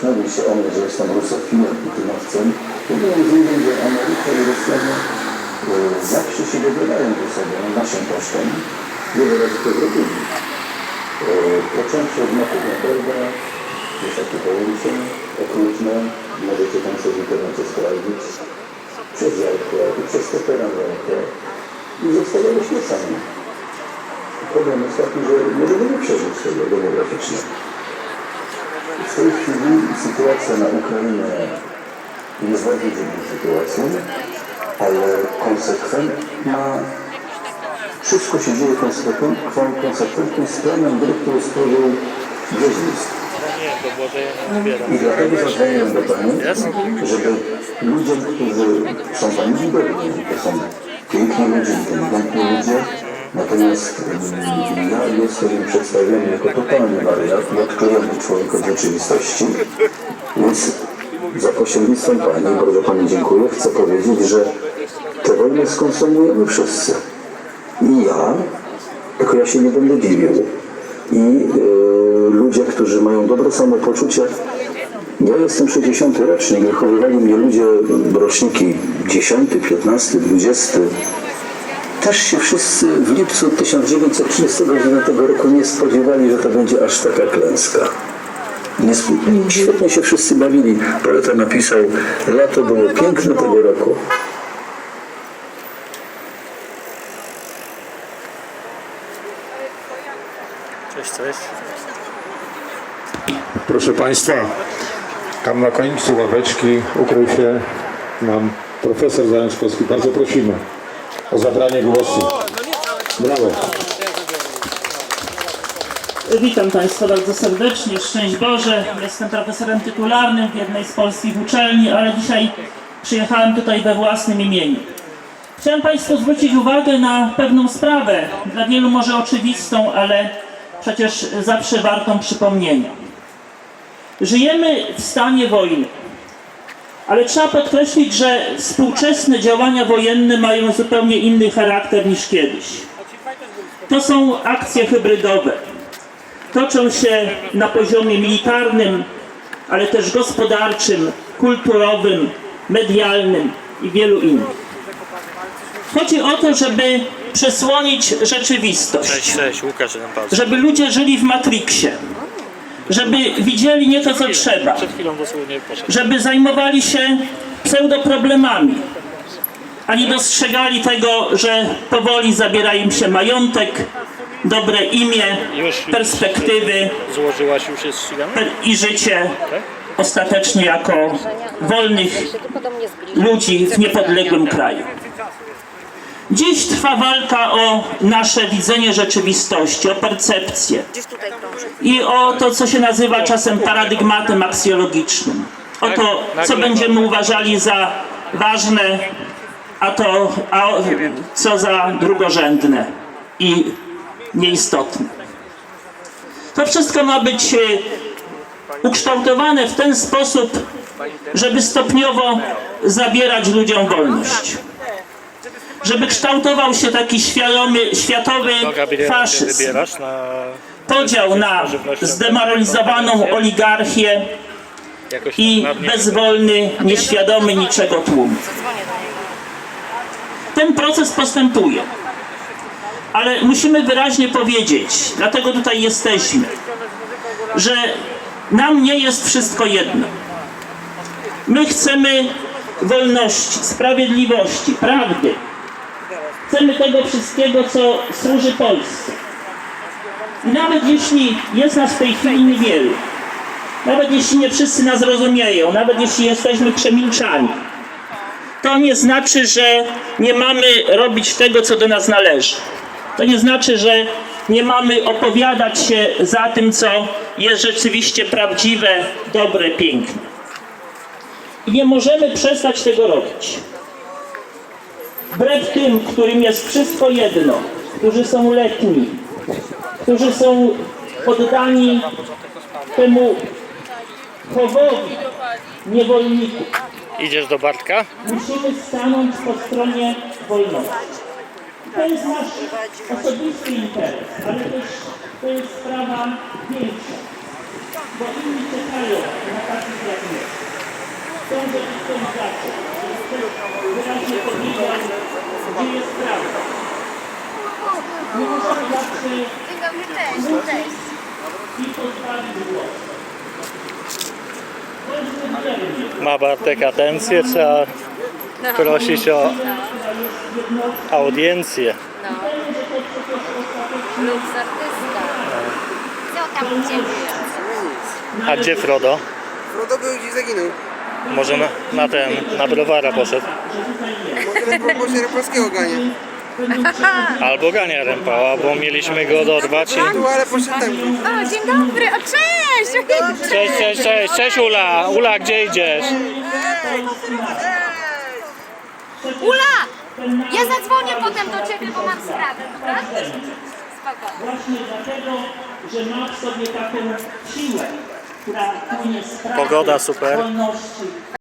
troszczyli się o mnie, że jestem rusofilem, putynowcem, to byłem zdziwiony, że Ameryka i Rosjanie e, zawsze się dobierają do sobie naszym kosztem. Wiele razy to zrobili. E, Począwszy od Makunaberga, jest takie pojęcie okrutne, możecie tam sobie w internecie sprawdzić, przez Jałkę i przez Petera Jałkę i zostawialiśmy sami. Problem jest taki, że nie możemy przeżyć tego demograficznie. Chwili sytuacja na Ukrainie jest bardzo dziwną sytuacją, ale konsekwentna, wszystko się dzieje konsekwentnie, konsekwentnie z planem gry, który stworzył zbieram. I dlatego zadzwoniłem do Pani, żeby ludziom, którzy są Pani widowni, to są piękni ludzie, inteligentni ludzie, natomiast ja jestem im przedstawiony jako totalny wariat i odklejony człowiek od rzeczywistości, więc za pośrednictwem Pani, bardzo Pani dziękuję, chcę powiedzieć, że tę wojnę skonsumujemy wszyscy. I ja, tylko ja się nie będę dziwił. I e, ludzie, którzy mają dobre samopoczucie, ja jestem 60 rocznik, wychowywali mnie ludzie, roczniki 10, 15, 20. Też się wszyscy w lipcu 1939 roku nie spodziewali, że to będzie aż taka klęska. Świetnie się wszyscy bawili. Poeta napisał, lato było piękne tego roku. Cześć, cześć. Proszę Państwa, tam na końcu ławeczki ukrył się nam profesor Zajączkowski. Bardzo prosimy o zabranie głosu. Brawo. Witam Państwa bardzo serdecznie, szczęść Boże. Jestem profesorem tytularnym w jednej z polskich uczelni, ale dzisiaj przyjechałem tutaj we własnym imieniu. Chciałem Państwu zwrócić uwagę na pewną sprawę, dla wielu może oczywistą, ale przecież zawsze wartą przypomnienia. Żyjemy w stanie wojny, ale trzeba podkreślić, że współczesne działania wojenne mają zupełnie inny charakter niż kiedyś. To są akcje hybrydowe toczą się na poziomie militarnym, ale też gospodarczym, kulturowym, medialnym i wielu innych. Chodzi o to, żeby przesłonić rzeczywistość, Cześć, cześć, Łukasz żeby ludzie żyli w Matrixie, żeby widzieli nie to, co trzeba, żeby zajmowali się pseudoproblemami, a nie dostrzegali tego, że powoli zabiera im się majątek, dobre imię, perspektywy i życie ostatecznie jako wolnych ludzi w niepodległym kraju. Dziś trwa walka o nasze widzenie rzeczywistości, o percepcję i o to, co się nazywa czasem paradygmatem aksjologicznym. O to, co będziemy uważali za ważne, a to a co za drugorzędne i nieistotne. To wszystko ma być e, ukształtowane w ten sposób, żeby stopniowo zabierać ludziom wolność. Żeby kształtował się taki świadomy, światowy faszyzm podział na zdemoralizowaną oligarchię i bezwolny, nieświadomy niczego tłum. Ten proces postępuje. Ale musimy wyraźnie powiedzieć, dlatego tutaj jesteśmy, że nam nie jest wszystko jedno. My chcemy wolności, sprawiedliwości, prawdy. Chcemy tego wszystkiego, co służy Polsce. I nawet jeśli jest nas w tej chwili niewielu, nawet jeśli nie wszyscy nas rozumieją, nawet jeśli jesteśmy przemilczani, to nie znaczy, że nie mamy robić tego, co do nas należy. To nie znaczy, że nie mamy opowiadać się za tym, co jest rzeczywiście prawdziwe, dobre, piękne. I nie możemy przestać tego robić. Wbrew tym, którym jest wszystko jedno, którzy są letni, którzy są poddani temu chowowi niewolników, Idziesz do Bartka? musimy stanąć po stronie wolności. To jest nasz osobisty interes, ale też to jest sprawa większa, bo inni czekają na taki pragniemy. Tą decentralizacją. Wyraźnie powiedział, gdzie jest prawda. Nie możemy zawsze Dzień dobry, cześć, cześć. i pozbawić głosu. Ma Bartek atencję, trzeba prosić o audiencję. No. Lub z artysta. Co tam u ciebie? A gdzie Frodo? Frodo był gdzieś zaginął. Może na, na ten, na browara poszedł. Może Boże polskiego ganie. Albo Gania Rępała, bo mieliśmy go dorwać i... Tu, ale poszedł tam. O, dzień dobry, o cześć! Cześć, cześć, cześć, cześć Ula! Ula, gdzie idziesz? Ula! Ja zadzwonię potem do ciebie, bo mam sprawę, dobra? Spoko. Właśnie dlatego, że ma w sobie taką siłę, która płynie z Pogoda super. wolności,